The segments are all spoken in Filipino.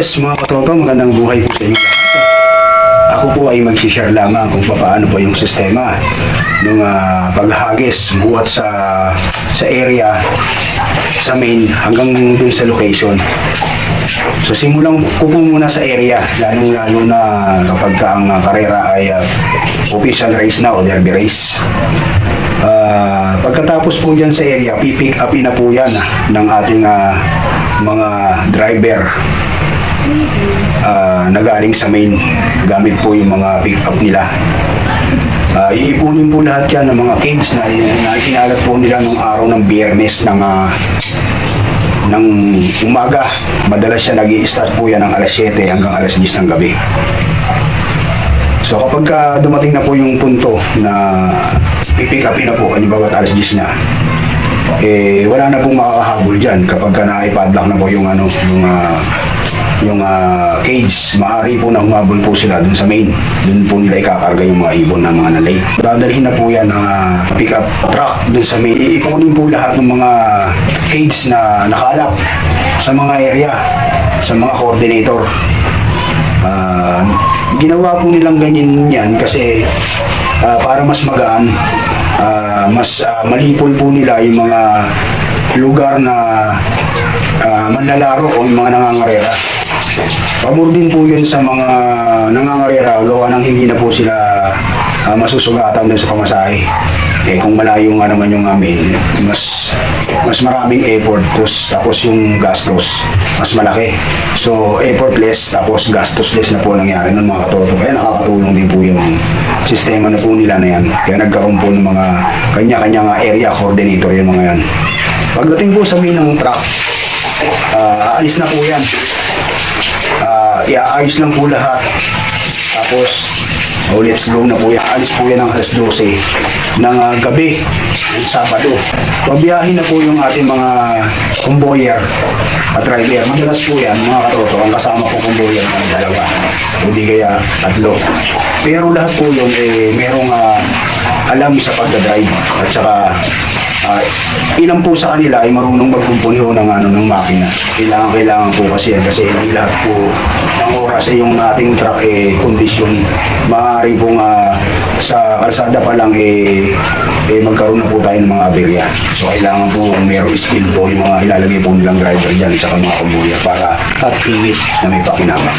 Yes, mga katoto, magandang buhay po sa inyo lahat. Ako po ay mag-share lamang kung paano po yung sistema ng ah, paghagis buhat sa sa area sa main hanggang dun sa location. So simulan ko po muna sa area, lalong lalo na kapag ka ang ah, karera ay ah, official race na o derby race. Ah, pagkatapos po dyan sa area, pipick upin na po yan ah, ng ating ah, mga driver ah, na galing sa main gamit po yung mga pick up nila. Ah, iipunin po lahat yan ng mga cage na, na ikinalat po nila nung araw ng biyernes ng ah, ng umaga. Madalas siya nag start po yan ng alas 7 hanggang alas 10 ng gabi. So kapag ka dumating na po yung punto na pipick upin na po, halimbawa alas 10 na, eh wala na pong makakahabol dyan kapag ka na-padlock na po yung ano, yung ah, yung ah, cage, maaari po na humabol po sila dun sa main. Dun po nila ikakarga yung mga ibon na mga nalay. Dadalhin na po yan ng ah, pick-up truck dun sa main. Iipunin po lahat ng mga cage na nakalap sa mga area, sa mga coordinator. Ah, ginawa po nilang ganyan yan kasi ah, para mas magaan, ah, mas ah, malipol po nila yung mga lugar na ah, manlalaro o yung mga nangangarera. Pamor din po yun sa mga nangangarera gawa ng hindi na po sila ah, masusugatan dun sa pamasahe. Eh kung malayo nga naman yung amin, mas mas maraming effort tapos, tapos yung gastos mas malaki. So effortless tapos gastosless na po nangyari ng mga katoto. Kaya nakakatulong din po yung sistema na po nila na yan. Kaya nagkaroon po ng mga kanya-kanya nga area coordinator yung mga yan. Pagdating po sa main ng truck, ah, aalis na po yan. Ah, iaayos lang po lahat. Tapos, let's go na po yan. Po yan ng alas 12 ng ah, gabi, ng Sabado. Pabiyahin na po yung ating mga convoyer at driver. Madalas po yan, mga katoto, ang kasama ko convoyer ng dalawa. O di kaya tatlo. Pero lahat po yun, eh, merong ah, alam sa pagdadrive at saka Ah, ilan po sa kanila ay marunong magkumpuniho ng ano ng makina. Kailangan kailangan po kasi yan kasi hindi lahat po ng oras ay yung ating truck eh kondisyon. Maaari pong ah, sa kalsada pa lang eh, eh magkaroon na po tayo ng mga aberya. So kailangan po mayroong skill po yung mga ilalagay po nilang driver dyan sa mga kumbuya para at piwit na may pakinabang.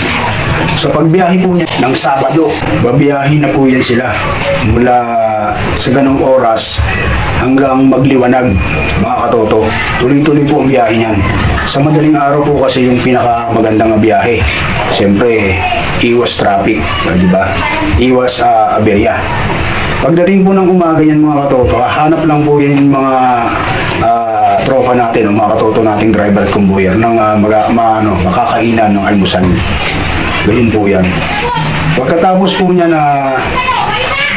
Sa pagbiyahe po niya ng Sabado, babiyahin na po yan sila mula sa ganong oras hanggang magliwanag mga katoto. Tuloy-tuloy po ang biyahe niyan. Sa madaling araw po kasi yung pinakamagandang biyahe. Siyempre, iwas traffic, di ba? Iwas ah, aberya. Pagdating po ng umaga yan mga katoto, hanap lang po yan yung mga ah, tropa natin, o mga katoto nating driver at convoyer ng ah, maga- ma- ano, makakainan ng almusal. Ganyan po yan. Pagkatapos po niya na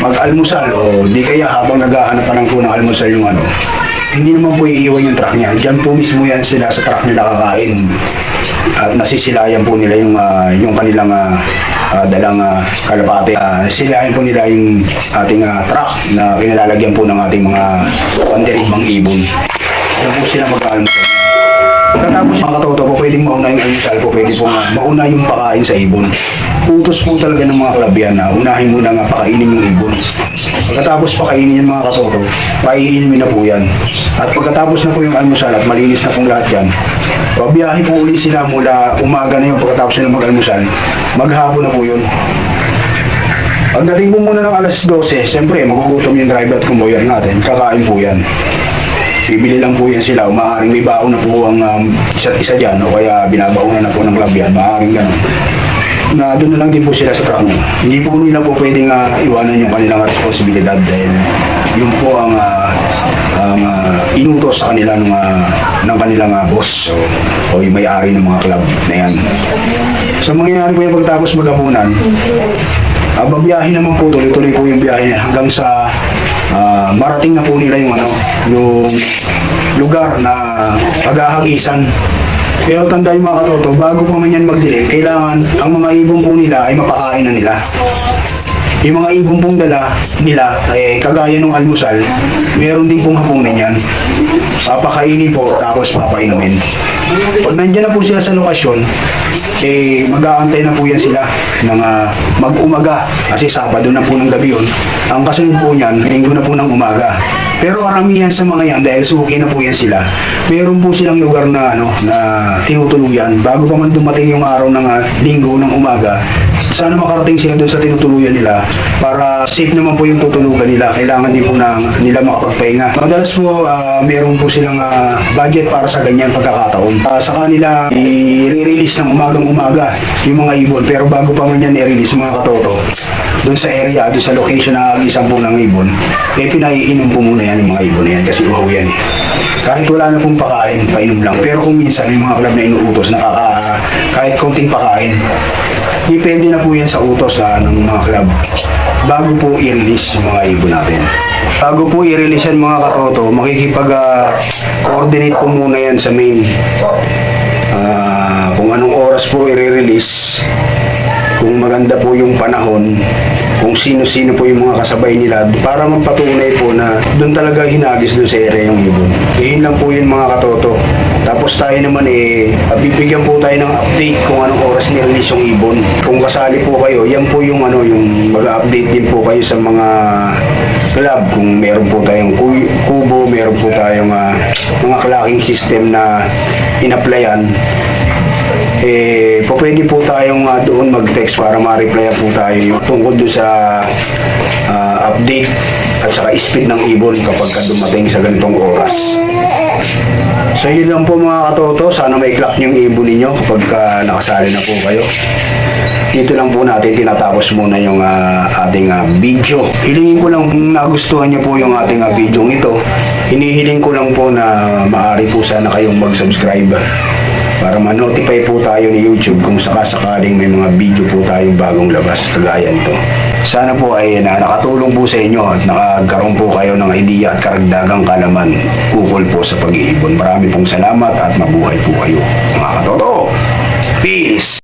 mag-almusal o di kaya habang naghahanap pa ng po ng almusal yung ano, hindi naman po iiwan yung truck niya. Diyan po mismo yan sila sa truck nila kakain. At nasisilayan po nila yung, ah, yung kanilang ah, ah, dalang ah, kalapate. Uh, silayan po nila yung ating ah, truck na kinalalagyan po ng ating mga pandiribang ibon. Diyan po sila mag-almusal. Pagkatapos mga katoto po, pwedeng mauna yung almusal po, pwede po nga mauna yung pakain sa ibon. Utos po talaga ng mga club yan na unahin muna nga pakainin yung ibon. Pagkatapos pakainin yung mga katoto, paiinimin na po yan. At pagkatapos na po yung almusal at malinis na pong lahat yan, pabiyahe po uli sila mula umaga na yung pagkatapos nila mag-almusal, maghapon na po yun. Pagdating po muna ng alas 12, siyempre magugutom yung driver at convoyer natin, kakain po yan. Bibili lang po yan sila. Maaaring may baon na po ang um, isa't isa dyan o kaya binabaunan na po ng club yan. Maaaring ganun. Na doon na lang din po sila sa truck mo. Hindi po nila po pwedeng uh, iwanan yung kanilang responsibilidad dahil yun po ang uh, ang uh, inutos sa kanila ng, uh, ng kanilang uh, boss o, yung may-ari ng mga club na yan. So mangyayari po yung pagkatapos maghapunan, uh, babiyahin naman po, tuloy-tuloy po yung biyahe hanggang sa marating na po nila yung ano, yung lugar na paghahagisan. Pero tandaan mga katoto, bago pa man yan magdilim, kailangan ang mga ibon po nila ay mapakain na nila. Yung mga ibon pong dala nila, eh, kagaya ng almusal, meron din pong hapunan yan. Papakainin po, tapos papainumin. Pag nandyan na po sila sa lokasyon, eh, mag-aantay na po yan sila ng ah, mag-umaga. Kasi Sabado na po ng gabi yun. Ang kasunod po niyan, linggo na po ng umaga. Pero karamihan sa mga yan, dahil suki na po yan sila, meron po silang lugar na, ano, na tinutuluyan. Bago pa man dumating yung araw ng ah, linggo ng umaga, sana makarating sila doon sa tinutuluyan nila para safe naman po yung tutulugan nila. Kailangan din po na nila makapagpahinga. Madalas po, ah, meron po silang ah, budget para sa ganyan pagkakataon. Ah, sa kanila, i-release ng umagang umaga yung mga ibon. Pero bago pa man yan i-release mga katoto, doon sa area, doon sa location na agisan po ng ibon, eh pinaiinom po muna yan yung mga ibon na yan kasi uhaw yan eh. Kahit wala na pong pakain, painom lang. Pero kung minsan may mga club na inuutos, nakaka, kahit konting pakain, depende na po yan sa utos sa ng mga club. Bago po i-release yung mga ibon natin. Bago po i-release yan mga katoto, makikipag-coordinate po muna yan sa main. Ah, kung anong oras po i-release, kung maganda po yung panahon, kung sino-sino po yung mga kasabay nila para magpatunay po na doon talaga hinagis doon sa area yung ibon. Yun lang po yun mga katoto. Tapos tayo naman eh, bibigyan po tayo ng update kung anong oras ni-release yung ibon. Kung kasali po kayo, yan po yung ano, yung mag-update din po kayo sa mga club. Kung meron po tayong ku- kubo, meron po tayong ah, mga clocking system na in-applyan eh, po pwede po tayong ah, doon mag-text para ma-reply po tayo yung tungkol doon sa ah, update at saka speed ng ibon kapag ka dumating sa ganitong oras. So yun lang po mga katoto, sana may clock yung ibon ninyo kapag ka nakasali na po kayo. Dito lang po natin tinatapos muna yung ah, ating ah, video. Hilingin ko lang kung nagustuhan niyo po yung ating uh, video ito. Hinihiling ko lang po na maaari po sana kayong mag-subscribe para ma-notify po tayo ni YouTube kung sakasakaling may mga video po tayong bagong labas kagaya nito. Sana po ay na nakatulong po sa inyo at nakagkaroon po kayo ng idea at karagdagang kalaman ukol po sa pag-iibon. Marami pong salamat at mabuhay po kayo mga katoto. Peace!